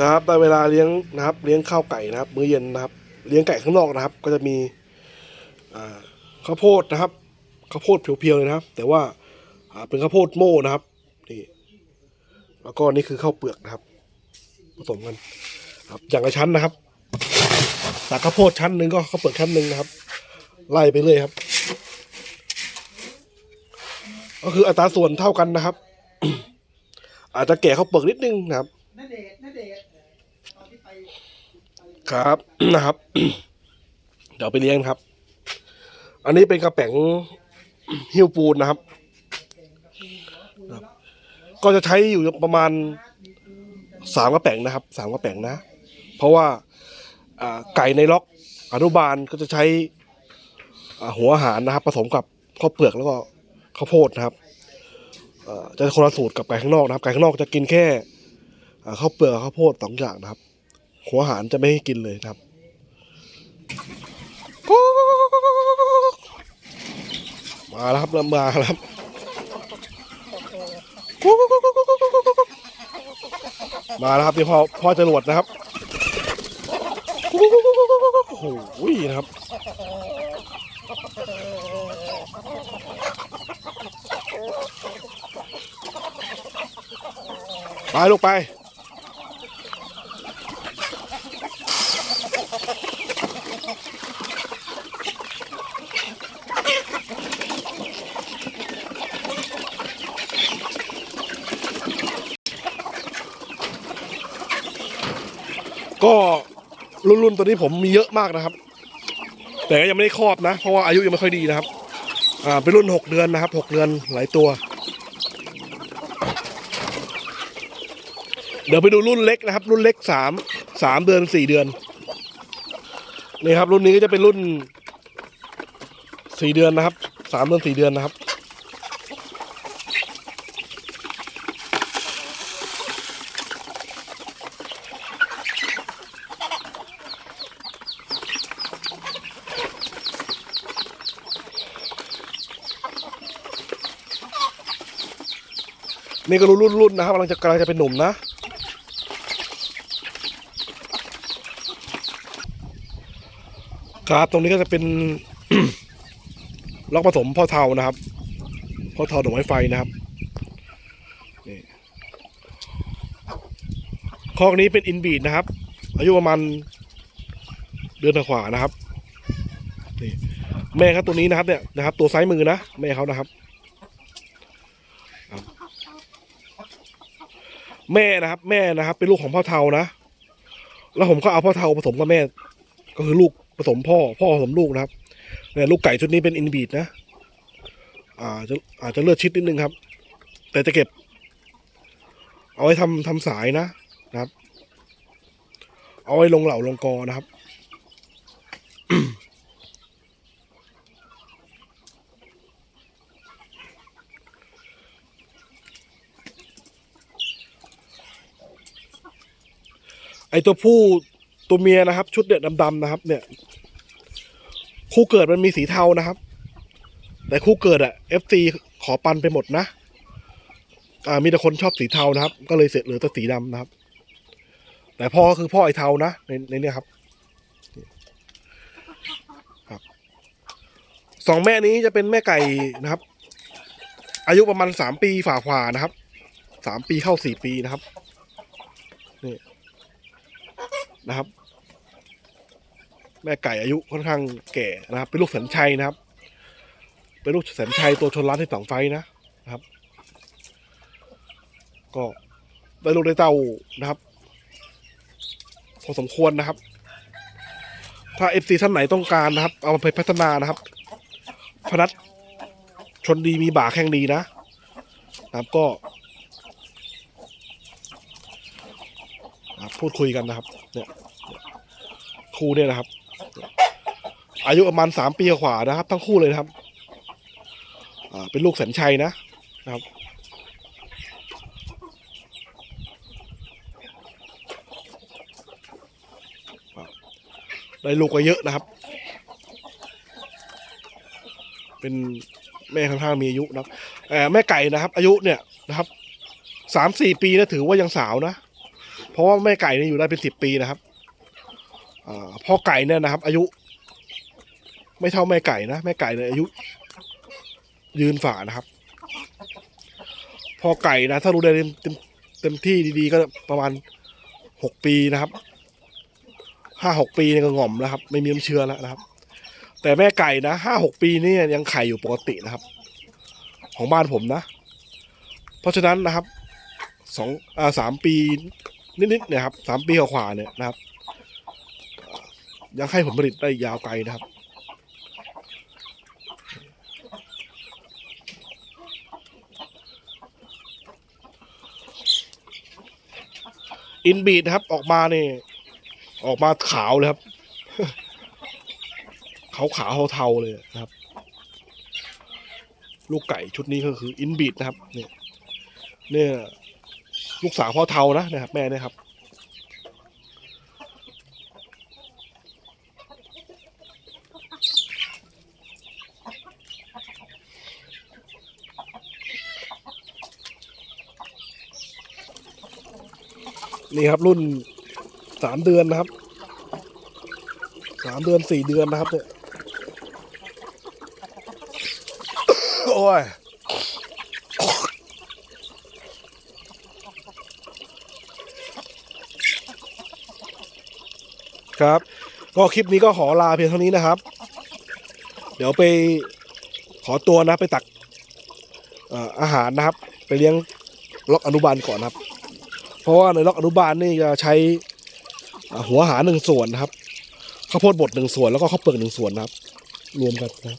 ครับได้เวลาเลี้ยงนะครับ เลี้ยงข้าวไก่นะครับ มื้อเย็นนะครับ เลี้ยงไก่ข้างนอกนะครับ ก็จะมีข้าวโพดนะครับข้าวโพดเพียวๆเลยนะครับ แต่ว่าเป็นข้าวโพดโม่นะครับนี่แล้วก็นี่คือข้าวเปลือกนะครับ ผสมกันครับ อย่างละชั้นนะครับตักข้าวโพดชั้นหนึ่งก็ข้าวเปลือกชั้นหนึ่งนะครับ ไล่ไปเลยครับ ก็คืออัตราส่วนเท่ากันนะครับ อาจจะแก่ข้าวเปลือกนิดนึงนะครับ นเดชน์นเดชน์ตอนที่ไปครับนะครับ เดี๋ยวไปเลี้ยงครับ อันนี้เป็นกระแป๋งหิ้วปูนนะครับ ก็จะใช้อยู่ประมาณสามกระแป๋งนะครับสามกระแป๋งนะ เพราะว่าไก่ในล็อกอนุบาลก็จะใช้หัวอาหารนะครับ ผสมกับข้าวเปลือกแล้วก็ข้าวโพดนะครับจะคนละสูตรกับไก่ข้างนอกนะครับไก่ข้างนอกจะกินแค่ ข้าวเปลือกข้าวโพดสองอย่างนะครับ หัวอาหารจะไม่ให้กินเลยนะครับมาแล้วครับเริ่มมาแล้วครับมาแล้วครับที่พ่อพ่อจรวดนะครับโอ้โหนะครับไปลูกไป ก็รุ่นรุ่นตัวนี้ผมมีเยอะมากนะครับ แต่ก็ยังไม่ได้ครอบนะ เพราะว่าอายุยังไม่ค่อยดีนะครับ อ่าเป็นรุ่นหกเดือนนะครับหกเดือนหลายตัว เดี๋ยวไปดูรุ่นเล็กนะครับ รุ่นเล็กสามสามเดือนสี่เดือน นี่ครับ รุ่นนี้ก็จะเป็นรุ่นสี่เดือนนะครับสามเดือนสี่เดือนนะครับ นี่ก็รุ่นรุ่นนนะครับกำลังจะกำลังจะเป็นหนุ่มนะ ครับตรงนี้ก็จะเป็นล็อกผสมพ่อเทานะครับพ่อเทาดอกไม้ไฟนะครับนี่คอกนี้เป็นอินบีดนะครับ อายุประมาณเดือนกว่านะครับนี่แม่ครับตัวนี้นะครับเนี่ยนะครับ ตัวซ้ายมือนะแม่เขานะครับ แม่นะครับ แม่นะครับ เป็นลูกของพ่อเทานะ แล้วผมก็เอาพ่อเทาผสมกับแม่ ก็คือลูก ผสมพ่อ พ่อผสมลูกนะครับเนี่ยลูกไก่ชุดนี้เป็นอินบีดนะ อ่าจะอาจจะเลือดชิดนิดนึงครับ แต่จะเก็บ เอาไว้ทำทำสายนะนะครับ เอาไว้ลงเหล่าลงกอนะครับไอตัวผู้ตัวเมียนะครับ ชุดเนี่ยดำๆนะครับ เนี่ย คู่เกิดมันมีสีเทานะครับ แต่คู่เกิดอะ FC ขอปันไปหมดนะ อ่ามีแต่คนชอบสีเทานะครับ ก็เลยเสร็จเหลือแต่สีดำนะครับ แต่พ่อก็คือพ่อไอเทานะในในเนี้ยครับครับสองแม่นี้จะเป็นแม่ไก่นะครับ อายุประมาณสามปีฝ่าขวานะครับสามปีเข้าสี่ปีนะครับนี่นะครับ ม่ไก่อายุค่อนข้างแก่นะครับ เป็นลูกแสนชัยนะครับ เป็นลูกแสนชัยตัวชนล้านที่สองไฟนะนะครับ ก็ได้ลูกได้เต้านะครับพอสมควรนะครับ ถ้าเอฟซีท่านไหนต้องการนะครับ เอาไปพัฒนานะครับ พนัทชนดีมีบ่าแข้งดีนะนะครับก็พูดคุยกันนะครับ เนี่ยคู่เนี่ยนะครับ อายุประมาณสามปีกว่านะครับ ทั้งคู่เลยนะครับอ่าเป็นลูกแสนชัยนะนะครับได้ลูกก็เยอะนะครับ เป็นแม่ค่อนข้างมีอายุนะครับแม่ไก่นะครับ อายุเนี่ยนะครับสามสี่ปีนะถือว่ายังสาวนะ เพราะว่าแม่ไก่เนี่ยอยู่ได้เป็นสิบปีนะครับ พ่อไก่เนี่ยนะครับ อายุ ไม่เท่าแม่ไก่นะแม่ไก่เนี่ยอายุ ยืนฝ่านะครับ พ่อไก่นะ ถ้ารู้ได้เต็มเต็มเต็มที่ดีๆ ก็ประมาณหกปีนะครับห้าหกปีเนี่ยก็ง่อมแล้วครับ ไม่มีน้ำเชื้อแล้วนะครับ แต่แม่ไก่นะห้าหกปีนี่ยังไข่อยู่ปกตินะครับ ของบ้านผมนะ เพราะฉะนั้นนะครับสองอ่าสามปีนิดๆเนี่ยครับสามปีกว่าเนี่ยนะครับ ยังให้ผลผลิตได้ยาวไกลนะครับ อินบีดนะครับออกมาเนี่ยออกมาขาวเลยครับขาวขาวเทาๆเลยนะครับ ลูกไก่ชุดนี้ก็คืออินบีดนะครับ เนี่ย เนี่ย ลูกสาวพ่อเทานะนะครับ แม่เนี่ยครับ นี่ครับรุ่นสามเดือนนะครับสามเดือนสี่เดือนนะครับเนี่ยโอ้ยครับ ก็คลิปนี้ก็ขอลาเพียงเท่านี้นะครับ เดี๋ยวไปขอตัวนะไปตักอาหารนะครับ ไปเลี้ยงล็อกอนุบาลก่อนนะครับ ราะว่าในล็อกอนุบาลนี่จะใช้หัวอาหารหนึ่งส่วนนะครับข้าวโพดบดหนึ่งส่วนแล้วก็ข้าวเปลือกหนึ่งส่วนนะครับ รวมกันนะ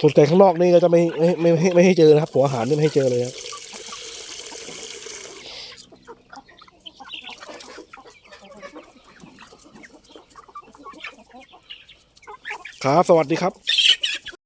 ส่วนไก่ข้างนอกนี่ก็จะไม่ไม่ไม่ไม่ไมให้เจอนะครับ หัวอาหารนี่ไม่ให้เจอเลยครับครับ สวัสดีครับ